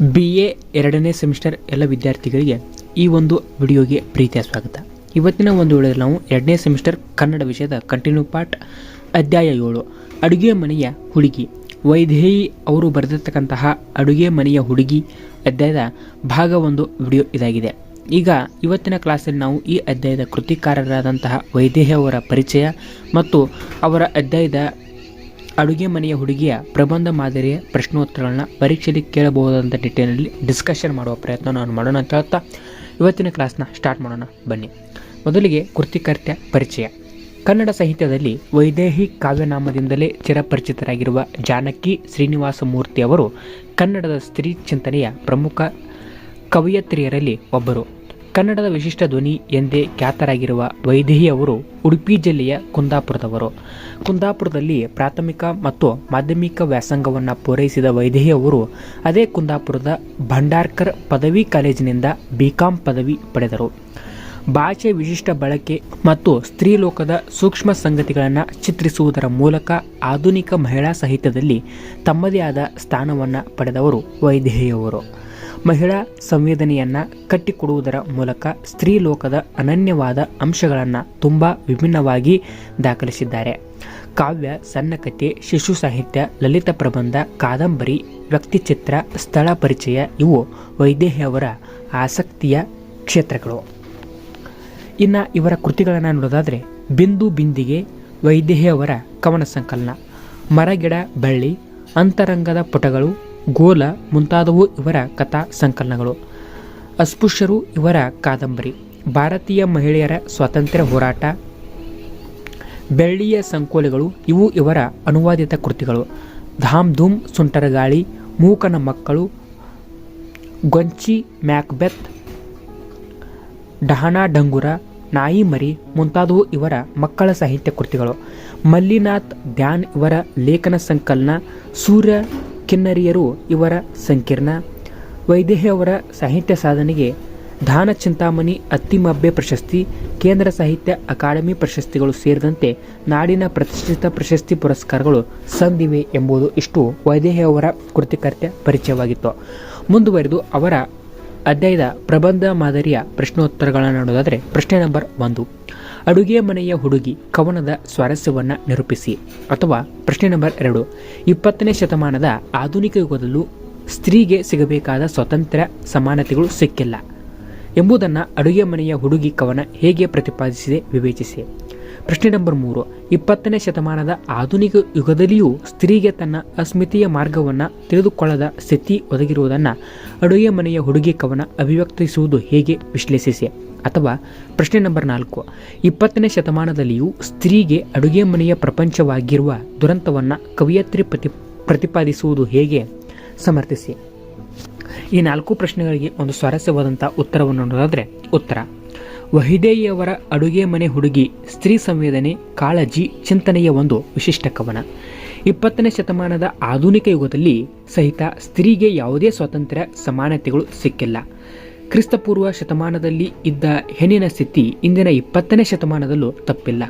B A ಎರಡನೇ semester ಎಲ್ಲ ವಿದ್ಯಾರ್ಥಿಗಳಿಗೆ ಈ ಒಂದು ವಿಡಿಯೋಗೆ ಪ್ರೀತಿಯ ಸ್ವಾಗತ. ಇವತ್ತಿನ ಒಂದು ವೇಳೆಯಲ್ಲಿ ನಾವು ಎರಡನೇ ಸೆಮಿಸ್ಟರ್ ಕನ್ನಡ ವಿಷಯದ ಕಂಟಿನ್ಯೂ ಪಾರ್ಟ್ ಅಧ್ಯಾಯ ಏಳು, ಅಡುಗೆ ಮನೆಯ ಹುಡುಗಿ. ವೈದೇಹಿ ಅವರು ಬರೆದಿರ್ತಕ್ಕಂತಹ ಅಡುಗೆ ಮನೆಯ ಹುಡುಗಿ ಅಧ್ಯಾಯದ ಭಾಗ ಒಂದು ವಿಡಿಯೋ ಇದಾಗಿದೆ. ಈಗ ಇವತ್ತಿನ ಕ್ಲಾಸಲ್ಲಿ ನಾವು ಈ ಅಧ್ಯಾಯದ ಕೃತಿಕಾರರಾದಂತಹ ವೈದೇಹಿ ಅವರ ಪರಿಚಯ ಮತ್ತು ಅವರ ಅಧ್ಯಾಯದ ಅಡುಗೆ ಮನೆಯ ಹುಡುಗಿಯ ಪ್ರಬಂಧ ಮಾದರಿಯ ಪ್ರಶ್ನೋತ್ತರಗಳನ್ನ ಪರೀಕ್ಷೆಯಲ್ಲಿ ಕೇಳಬಹುದಾದಂಥ ನಿಟ್ಟಿನಲ್ಲಿ ಡಿಸ್ಕಷನ್ ಮಾಡುವ ಪ್ರಯತ್ನ ನಾನು ಮಾಡೋಣ ಅಂತ ಹೇಳ್ತಾ ಇವತ್ತಿನ ಕ್ಲಾಸ್ನ ಸ್ಟಾರ್ಟ್ ಮಾಡೋಣ. ಬನ್ನಿ. ಮೊದಲಿಗೆ ಕೃತಿಕರ್ತ್ಯ ಪರಿಚಯ. ಕನ್ನಡ ಸಾಹಿತ್ಯದಲ್ಲಿ ವೈದೇಹಿ ಕಾವ್ಯನಾಮದಿಂದಲೇ ಚಿರಪರಿಚಿತರಾಗಿರುವ ಜಾನಕಿ ಶ್ರೀನಿವಾಸ ಮೂರ್ತಿ ಅವರು ಕನ್ನಡದ ಸ್ತ್ರೀ ಚಿಂತನೆಯ ಪ್ರಮುಖ ಕವಯತ್ರಿಯರಲ್ಲಿ ಒಬ್ಬರು. ಕನ್ನಡದ ವಿಶಿಷ್ಟ ಧ್ವನಿ ಎಂದೇ ಖ್ಯಾತರಾಗಿರುವ ವೈದೇಹಿ ಅವರು ಉಡುಪಿ ಜಿಲ್ಲೆಯ ಕುಂದಾಪುರದವರು. ಕುಂದಾಪುರದಲ್ಲಿ ಪ್ರಾಥಮಿಕ ಮತ್ತು ಮಾಧ್ಯಮಿಕ ವ್ಯಾಸಂಗವನ್ನು ಪೂರೈಸಿದ ವೈದೇಹಿ ಅವರು ಅದೇ ಕುಂದಾಪುರದ ಭಂಡಾರ್ಕರ್ ಪದವಿ ಕಾಲೇಜಿನಿಂದ ಬಿಕಾಂ ಪದವಿ ಪಡೆದರು. ಭಾಷೆ ವಿಶಿಷ್ಟ ಬಳಕೆ ಮತ್ತು ಸ್ತ್ರೀಲೋಕದ ಸೂಕ್ಷ್ಮ ಸಂಗತಿಗಳನ್ನು ಚಿತ್ರಿಸುವುದರ ಮೂಲಕ ಆಧುನಿಕ ಮಹಿಳಾ ಸಾಹಿತ್ಯದಲ್ಲಿ ತಮ್ಮದೇ ಆದ ಸ್ಥಾನವನ್ನು ಪಡೆದವರು ವೈದೇಹಿಯವರು. ಮಹಿಳಾ ಸಂವೇದನೆಯನ್ನು ಕಟ್ಟಿಕೊಡುವುದರ ಮೂಲಕ ಸ್ತ್ರೀಲೋಕದ ಅನನ್ಯವಾದ ಅಂಶಗಳನ್ನು ತುಂಬ ವಿಭಿನ್ನವಾಗಿ ದಾಖಲಿಸಿದ್ದಾರೆ. ಕಾವ್ಯ, ಸಣ್ಣಕಥೆ, ಶಿಶು ಸಾಹಿತ್ಯ, ಲಲಿತ ಪ್ರಬಂಧ, ಕಾದಂಬರಿ, ವ್ಯಕ್ತಿಚಿತ್ರ, ಸ್ಥಳ ಪರಿಚಯ ಇವು ವೈದೇಹಿಯವರ ಆಸಕ್ತಿಯ ಕ್ಷೇತ್ರಗಳು. ಇನ್ನು ಇವರ ಕೃತಿಗಳನ್ನು ನೋಡೋದಾದರೆ ಬಿಂದು ಬಿಂದಿಗೆ ವೈದೇಹಿಯವರ ಕವನ ಸಂಕಲನ, ಮರಗಿಡ ಬಳ್ಳಿ, ಅಂತರಂಗದ ಪುಟಗಳು ಗೋಲ ಮುಂತಾದವು ಇವರ ಕಥಾ ಸಂಕಲನಗಳು. ಅಸ್ಪೃಶ್ಯರು ಇವರ ಕಾದಂಬರಿ. ಭಾರತೀಯ ಮಹಿಳೆಯರ ಸ್ವಾತಂತ್ರ್ಯ ಹೋರಾಟ. ಬೆಳ್ಳಿಯ ಸಂಕೋಲೆಗಳು ಇವು ಇವರ ಅನುವಾದಿತ ಕೃತಿಗಳು. ಧಾಮ್ ಧೂಮ್ ಸುಂಟರಗಾಳಿ ಮೂಕನ ಮಕ್ಕಳು, ಗೊಂಚಿ ಮ್ಯಾಕ್ಬೆತ್, ಡಹನಾ ಡಂಗುರ, ನಾಯಿ ಮರಿ ಮುಂತಾದವು ಇವರ ಮಕ್ಕಳ ಸಾಹಿತ್ಯ ಕೃತಿಗಳು. ಮಲ್ಲಿನಾಥ್ ಧ್ಯಾನ್ ಇವರ ಲೇಖನ ಸಂಕಲನ, ಸೂರ್ಯ ಕಿನ್ನರಿಯರು ಇವರ ಸಂಕೀರ್ಣ. ವೈದೇಹಿಯವರ ಸಾಹಿತ್ಯ ಸಾಧನೆಗೆ ದಾನ ಚಿಂತಾಮಣಿ ಅತ್ತಿಮಬ್ಬೆ ಪ್ರಶಸ್ತಿ, ಕೇಂದ್ರ ಸಾಹಿತ್ಯ ಅಕಾಡೆಮಿ ಪ್ರಶಸ್ತಿಗಳು ಸೇರಿದಂತೆ ನಾಡಿನ ಪ್ರತಿಷ್ಠಿತ ಪ್ರಶಸ್ತಿ ಪುರಸ್ಕಾರಗಳು ಸಂದಿವೆ ಎಂಬುದು ಇಷ್ಟು ವೈದೇಹಿಯವರ ಕೃತಿಕರ್ತ್ಯ ಪರಿಚಯವಾಗಿತ್ತು. ಮುಂದುವರೆದು ಅವರ ಅಧ್ಯಾಯದ ಪ್ರಬಂಧ ಮಾದರಿಯ ಪ್ರಶ್ನೋತ್ತರಗಳನ್ನು ನೋಡೋದಾದರೆ ಪ್ರಶ್ನೆ ನಂಬರ್ ಒಂದು. ಅಡುಗೆ ಮನೆಯ ಹುಡುಗಿ ಕವನದ ಸ್ವಾರಸ್ಯವನ್ನು ನಿರೂಪಿಸಿ. ಅಥವಾ ಪ್ರಶ್ನೆ ನಂಬರ್ ಎರಡು, ಇಪ್ಪತ್ತನೇ ಶತಮಾನದ ಆಧುನಿಕ ಯುಗದಲ್ಲೂ ಸ್ತ್ರೀಗೆ ಸಿಗಬೇಕಾದ ಸ್ವಾತಂತ್ರ್ಯ ಸಮಾನತೆಗಳು ಸಿಕ್ಕಿಲ್ಲ ಎಂಬುದನ್ನು ಅಡುಗೆ ಮನೆಯ ಹುಡುಗಿ ಕವನ ಹೇಗೆ ಪ್ರತಿಪಾದಿಸಿದೆ ವಿವೇಚಿಸಿ. ಪ್ರಶ್ನೆ ನಂಬರ್ ಮೂರು, ಇಪ್ಪತ್ತನೇ ಶತಮಾನದ ಆಧುನಿಕ ಯುಗದಲ್ಲಿಯೂ ಸ್ತ್ರೀಗೆ ತನ್ನ ಅಸ್ಮಿತೆಯ ಮಾರ್ಗವನ್ನು ತಿಳಿದುಕೊಳ್ಳದ ಸ್ಥಿತಿ ಒದಗಿರುವುದನ್ನು ಅಡುಗೆ ಮನೆಯ ಹುಡುಗಿ ಕವನ ಅಭಿವ್ಯಕ್ತಿಸುವುದು ಹೇಗೆ ವಿಶ್ಲೇಷಿಸಿ. ಅಥವಾ ಪ್ರಶ್ನೆ ನಂಬರ್ ನಾಲ್ಕು, ಇಪ್ಪತ್ತನೇ ಶತಮಾನದಲ್ಲಿಯೂ ಸ್ತ್ರೀಗೆ ಅಡುಗೆ ಮನೆಯ ಪ್ರಪಂಚವಾಗಿರುವ ದುರಂತವನ್ನು ಕವಿಯತ್ರಿ ಪ್ರತಿ, ಪ್ರತಿಪಾದಿಸುವುದು ಹೇಗೆ? ಸಮರ್ಥಿಸಿ. ಈ ನಾಲ್ಕು ಪ್ರಶ್ನೆಗಳಿಗೆ ಒಂದು ಸ್ವಾರಸ್ಯವಾದಂಥ ಉತ್ತರವನ್ನು ನೋಡೋದಾದರೆ ಉತ್ತರ. ವಹಿದೇಯಿಯವರ ಅಡುಗೆ ಮನೆ ಹುಡುಗಿ ಸ್ತ್ರೀ ಸಂವೇದನೆ ಕಾಳಜಿ ಚಿಂತನೆಯ ಒಂದು ವಿಶಿಷ್ಟ ಕವನ. ಇಪ್ಪತ್ತನೇ ಶತಮಾನದ ಆಧುನಿಕ ಯುಗದಲ್ಲಿ ಸಹಿತ ಸ್ತ್ರೀಗೆ ಯಾವುದೇ ಸ್ವಾತಂತ್ರ್ಯ ಸಮಾನತೆಗಳು ಸಿಕ್ಕಿಲ್ಲ. ಕ್ರಿಸ್ತಪೂರ್ವ ಶತಮಾನದಲ್ಲಿ ಇದ್ದ ಹೆಣ್ಣಿನ ಸ್ಥಿತಿ ಇಂದಿನ ಇಪ್ಪತ್ತನೇ ಶತಮಾನದಲ್ಲೂ ತಪ್ಪಿಲ್ಲ.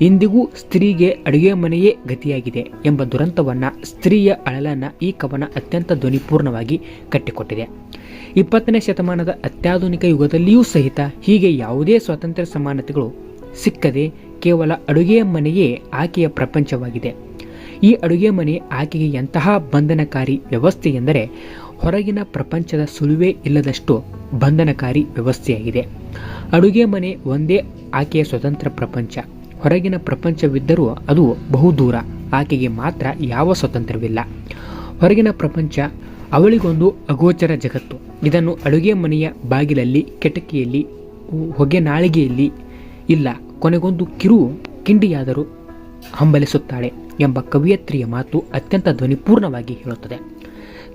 ಇಂದಿಗೂ ಸ್ತ್ರೀಗೆ ಅಡುಗೆ ಮನೆಯೇ ಗತಿಯಾಗಿದೆ ಎಂಬ ದುರಂತವನ್ನು ಸ್ತ್ರೀಯ ಅಳಲನ್ನು ಈ ಕವನ ಅತ್ಯಂತ ಧ್ವನಿಪೂರ್ಣವಾಗಿ ಕಟ್ಟಿಕೊಟ್ಟಿದೆ. ಇಪ್ಪತ್ತನೇ ಶತಮಾನದ ಅತ್ಯಾಧುನಿಕ ಯುಗದಲ್ಲಿಯೂ ಸಹಿತ ಹೀಗೆ ಯಾವುದೇ ಸ್ವಾತಂತ್ರ್ಯ ಸಮಾನತೆಗಳು ಸಿಕ್ಕದೆ ಕೇವಲ ಅಡುಗೆಯ ಮನೆಯೇ ಆಕೆಯ ಪ್ರಪಂಚವಾಗಿದೆ. ಈ ಅಡುಗೆ ಮನೆ ಆಕೆಗೆ ಎಂತಹ ಬಂಧನಕಾರಿ ವ್ಯವಸ್ಥೆ ಎಂದರೆ ಹೊರಗಿನ ಪ್ರಪಂಚದ ಸುಲುವೇ ಇಲ್ಲದಷ್ಟು ಬಂಧನಕಾರಿ ವ್ಯವಸ್ಥೆಯಾಗಿದೆ. ಅಡುಗೆ ಮನೆ ಒಂದೇ ಆಕೆಯ ಸ್ವತಂತ್ರ ಪ್ರಪಂಚ. ಹೊರಗಿನ ಪ್ರಪಂಚವಿದ್ದರೂ ಅದು ಬಹುದೂರ. ಆಕೆಗೆ ಮಾತ್ರ ಯಾವ ಸ್ವತಂತ್ರವಿಲ್ಲ ಹೊರಗಿನ ಪ್ರಪಂಚ ಅವಳಿಗೊಂದು ಅಗೋಚರ ಜಗತ್ತು. ಇದನ್ನು ಅಡುಗೆ ಮನೆಯ ಬಾಗಿಲಲ್ಲಿ, ಕೆಟಕಿಯಲ್ಲಿ, ಹೊಗೆ ನಾಳಿಗೆಯಲ್ಲಿ ಇಲ್ಲ, ಕೊನೆಗೊಂದು ಕಿರು ಕಿಂಡಿಯಾದರೂ ಹಂಬಲಿಸುತ್ತಾಳೆ ಎಂಬ ಕವಿಯತ್ರಿಯ ಮಾತು ಅತ್ಯಂತ ಧ್ವನಿಪೂರ್ಣವಾಗಿ ಹೇಳುತ್ತದೆ.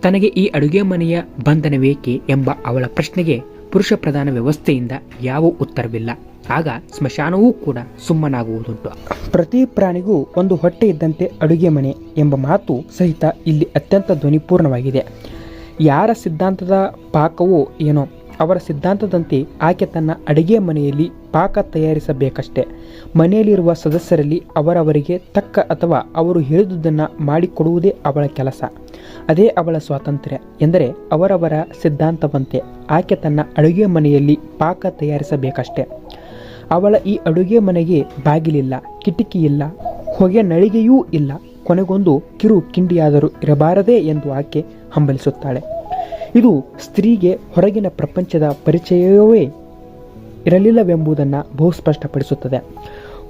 ತನಗೆ ಈ ಅಡುಗೆ ಮನೆಯ ಬಂಧನವೇಕೆ ಎಂಬ ಅವಳ ಪ್ರಶ್ನೆಗೆ ಪುರುಷ ಪ್ರಧಾನ ವ್ಯವಸ್ಥೆಯಿಂದ ಯಾವ ಉತ್ತರವಿಲ್ಲ. ಆಗ ಸ್ಮಶಾನವೂ ಕೂಡ ಸುಮ್ಮನಾಗುವುದುಂಟು. ಪ್ರತಿ ಪ್ರಾಣಿಗೂ ಒಂದು ಹೊಟ್ಟೆ ಇದ್ದಂತೆ ಅಡುಗೆ ಮನೆ ಎಂಬ ಮಾತು ಸಹಿತ ಇಲ್ಲಿ ಅತ್ಯಂತ ಧ್ವನಿಪೂರ್ಣವಾಗಿದೆ. ಯಾರ ಸಿದ್ಧಾಂತದ ಪಾಕವೋ ಏನೋ ಅವರ ಸಿದ್ಧಾಂತದಂತೆ ಆಕೆ ತನ್ನ ಅಡುಗೆ ಮನೆಯಲ್ಲಿ ಪಾಕ ತಯಾರಿಸಬೇಕಷ್ಟೆ. ಮನೆಯಲ್ಲಿರುವ ಸದಸ್ಯರಲ್ಲಿ ಅವರವರಿಗೆ ತಕ್ಕ ಅಥವಾ ಅವರು ಹೇಳಿದುದನ್ನು ಮಾಡಿಕೊಡುವುದೇ ಅವಳ ಕೆಲಸ. ಅದೇ ಅವಳ ಸ್ವಾತಂತ್ರ್ಯ. ಎಂದರೆ ಅವರವರ ಸಿದ್ಧಾಂತವಂತೆ ಆಕೆ ತನ್ನ ಅಡುಗೆ ಮನೆಯಲ್ಲಿ ಪಾಕ ತಯಾರಿಸಬೇಕಷ್ಟೆ. ಅವಳ ಈ ಅಡುಗೆ ಮನೆಗೆ ಬಾಗಿಲಿಲ್ಲ ಇಲ್ಲ ಹೊಗೆ ನಳಿಗೆಯೂ ಇಲ್ಲ. ಕೊನೆಗೊಂದು ಕಿರು ಕಿಂಡಿಯಾದರೂ ಇರಬಾರದೇ ಎಂದು ಆಕೆ ಹಂಬಲಿಸುತ್ತಾಳೆ. ಇದು ಸ್ತ್ರೀಗೆ ಹೊರಗಿನ ಪ್ರಪಂಚದ ಪರಿಚಯವೇ ಇರಲಿಲ್ಲವೆಂಬುದನ್ನು ಬಹು ಸ್ಪಷ್ಟಪಡಿಸುತ್ತದೆ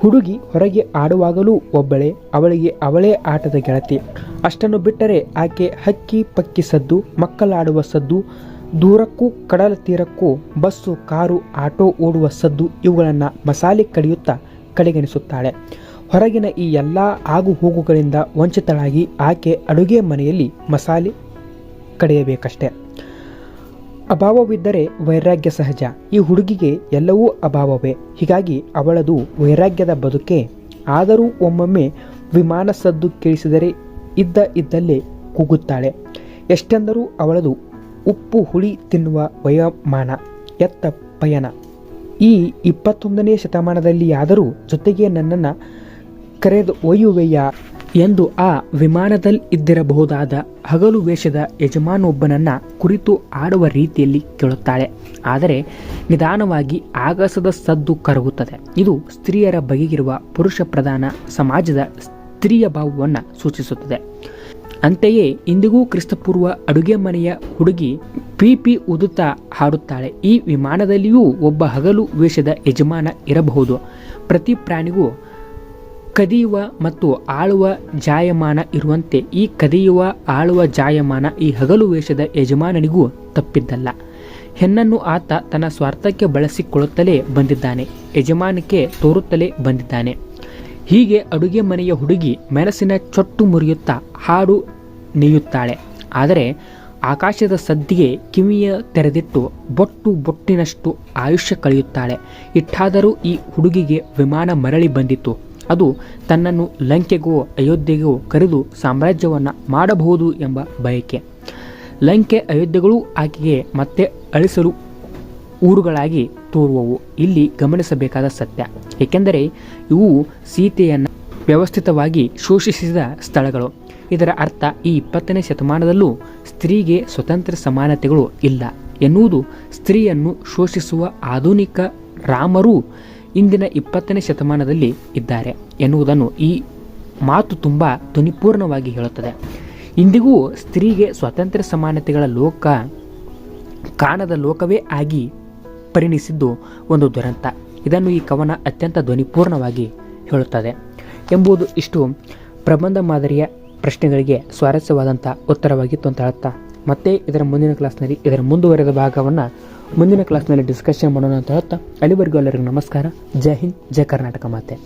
ಹುಡುಗಿ ಹೊರಗೆ ಆಡುವಾಗಲೂ ಒಬ್ಬಳೇ, ಅವಳಿಗೆ ಅವಳೇ ಆಟದ ಗೆಳತಿ. ಅಷ್ಟನ್ನು ಬಿಟ್ಟರೆ ಆಕೆ ಹಕ್ಕಿ ಪಕ್ಕಿ ಸದ್ದು, ಮಕ್ಕಳಾಡುವ ಸದ್ದು, ದೂರಕ್ಕೂ ಕಡಲ ತೀರಕ್ಕೂ ಬಸ್ಸು, ಕಾರು, ಆಟೋ ಓಡುವ ಸದ್ದು ಇವುಗಳನ್ನು ಮಸಾಲೆ ಕಡಿಯುತ್ತಾ ಕಡೆಗಣಿಸುತ್ತಾಳೆ. ಹೊರಗಿನ ಈ ಎಲ್ಲ ಆಗು ಹೋಗುಗಳಿಂದ ವಂಚಿತಳಾಗಿ ಆಕೆ ಅಡುಗೆ ಮನೆಯಲ್ಲಿ ಮಸಾಲೆ ಕಡೆಯಬೇಕಷ್ಟೆ. ಅಭಾವವಿದ್ದರೆ ವೈರಾಗ್ಯ ಸಹಜ. ಈ ಹುಡುಗಿಗೆ ಎಲ್ಲವೂ ಅಭಾವವೇ. ಹೀಗಾಗಿ ಅವಳದು ವೈರಾಗ್ಯದ ಬದುಕೆ. ಆದರೂ ಒಮ್ಮೊಮ್ಮೆ ವಿಮಾನ ಸದ್ದು ಕೇಳಿಸಿದರೆ ಇದ್ದ ಇದ್ದಲ್ಲೇ ಕೂಗುತ್ತಾಳೆ. ಎಷ್ಟೆಂದರೂ ಅವಳದು ಉಪ್ಪು ಹುಳಿ ತಿನ್ನುವ ವಯೋಮಾನ, ಎತ್ತ ಪಯಣ. ಈ ಇಪ್ಪತ್ತೊಂದನೇ ಶತಮಾನದಲ್ಲಿಯಾದರೂ ಜೊತೆಗೆ ನನ್ನನ್ನು ಕರೆದು ಒಯ್ಯುವೆಯ ಎಂದು ಆ ವಿಮಾನದಲ್ಲಿ ಇದ್ದಿರಬಹುದಾದ ಹಗಲು ವೇಷದ ಯಜಮಾನೊಬ್ಬನನ್ನ ಕುರಿತು ಆಡುವ ರೀತಿಯಲ್ಲಿ ಕೇಳುತ್ತಾಳೆ. ಆದರೆ ನಿಧಾನವಾಗಿ ಆಗಸದ ಸದ್ದು ಕರಗುತ್ತದೆ. ಇದು ಸ್ತ್ರೀಯರ ಬಗೆಗಿರುವ ಪುರುಷ ಪ್ರಧಾನ ಸಮಾಜದ ಸ್ತ್ರೀಯ ಭಾವವನ್ನು ಸೂಚಿಸುತ್ತದೆ. ಅಂತೆಯೇ ಇಂದಿಗೂ ಕ್ರಿಸ್ತಪೂರ್ವ ಅಡುಗೆ ಮನೆಯ ಹುಡುಗಿ ಪಿಪಿ ಉದುತ್ತಾ ಹಾಡುತ್ತಾಳೆ. ಈ ವಿಮಾನದಲ್ಲಿಯೂ ಒಬ್ಬ ಹಗಲು ವೇಷದ ಯಜಮಾನ ಇರಬಹುದು. ಪ್ರತಿ ಪ್ರಾಣಿಗೂ ಕದಿಯುವ ಮತ್ತು ಆಳುವ ಜಾಯಮಾನ ಇರುವಂತೆ ಈ ಕದಿಯುವ, ಆಳುವ ಜಾಯಮಾನ ಈ ಹಗಲು ವೇಷದ ಯಜಮಾನನಿಗೂ ತಪ್ಪಿದ್ದಲ್ಲ. ಹೆಣ್ಣನ್ನು ಆತ ತನ್ನ ಸ್ವಾರ್ಥಕ್ಕೆ ಬಳಸಿಕೊಳ್ಳುತ್ತಲೇ ಬಂದಿದ್ದಾನೆ, ಯಜಮಾನಕ್ಕೆ ತೋರುತ್ತಲೇ ಬಂದಿದ್ದಾನೆ. ಹೀಗೆ ಅಡುಗೆ ಮನೆಯ ಹುಡುಗಿ ಮೆಣಸಿನ ಚೊಟ್ಟು ಮುರಿಯುತ್ತಾ ಹಾಡು ನೇಯುತ್ತಾಳೆ. ಆದರೆ ಆಕಾಶದ ಸದ್ದಿಗೆ ಕಿವಿಯ ತೆರೆದಿಟ್ಟು ಬೊಟ್ಟು ಬೊಟ್ಟಿನಷ್ಟು ಆಯುಷ್ಯ ಕಳೆಯುತ್ತಾಳೆ. ಇಟ್ಟಾದರೂ ಈ ಹುಡುಗಿಗೆ ವಿಮಾನ ಮರಳಿ ಬಂದಿತ್ತು. ಅದು ತನ್ನನ್ನು ಲಂಕೆಗೋ ಅಯೋಧ್ಯೆಗೋ ಕರೆದು ಸಾಮ್ರಾಜ್ಯವನ್ನು ಮಾಡಬಹುದು ಎಂಬ ಬಯಕೆ. ಲಂಕೆ ಅಯೋಧ್ಯೆಗಳು ಆಕೆಗೆ ಮತ್ತೆ ಅಳಿಸಲು ಊರುಗಳಾಗಿ ತೋರುವವು. ಇಲ್ಲಿ ಗಮನಿಸಬೇಕಾದ ಸತ್ಯ. ಏಕೆಂದರೆ ಇವು ಸೀತೆಯನ್ನು ವ್ಯವಸ್ಥಿತವಾಗಿ ಶೋಷಿಸಿದ ಸ್ಥಳಗಳು. ಇದರ ಅರ್ಥ ಈ ಇಪ್ಪತ್ತನೇ ಶತಮಾನದಲ್ಲೂ ಸ್ತ್ರೀಗೆ ಸ್ವತಂತ್ರ ಸಮಾನತೆಗಳು ಇಲ್ಲ ಎನ್ನುವುದು ಸ್ತ್ರೀಯನ್ನು ಶೋಷಿಸುವ ಆಧುನಿಕ ರಾಮರೂ ಇಂದಿನ ಇಪ್ಪತ್ತನೇ ಶತಮಾನದಲ್ಲಿ ಇದ್ದಾರೆ ಎನ್ನುವುದನ್ನು ಈ ಮಾತು ತುಂಬ ಧ್ವನಿಪೂರ್ಣವಾಗಿ ಹೇಳುತ್ತದೆ. ಇಂದಿಗೂ ಸ್ತ್ರೀಗೆ ಸ್ವಾತಂತ್ರ್ಯ ಸಮಾನತೆಗಳ ಲೋಕ, ಕಾಣದ ಲೋಕವೇ ಆಗಿ ಪರಿಣಿಸಿದ್ದು ಒಂದು ದುರಂತ. ಇದನ್ನು ಈ ಕವನ ಅತ್ಯಂತ ಧ್ವನಿಪೂರ್ಣವಾಗಿ ಹೇಳುತ್ತದೆ. ಎಂಬುದು ಇಷ್ಟು ಪ್ರಬಂಧ ಮಾದರಿಯ ಪ್ರಶ್ನೆಗಳಿಗೆ ಸ್ವಾರಸ್ಯವಾದಂಥ ಉತ್ತರವಾಗಿತ್ತು ಅಂತ ಹೇಳುತ್ತಾ ಮತ್ತೆ ಇದರ ಮುಂದಿನ ಕ್ಲಾಸ್ನಲ್ಲಿ ಇದರ ಮುಂದುವರೆದ ಭಾಗವನ್ನು ಮುಂದಿನ ಕ್ಲಾಸ್ನಲ್ಲಿ ಡಿಸ್ಕಷನ್ ಮಾಡೋಣ ಅಂತ ಹೇಳ್ತಾ ಅಲ್ಲಿವರೆಗೂ ಎಲ್ಲರಿಗೂ ನಮಸ್ಕಾರ. ಜೈ ಹಿಂದ್ ಜೈ ಕರ್ನಾಟಕ ಮಾತೆ.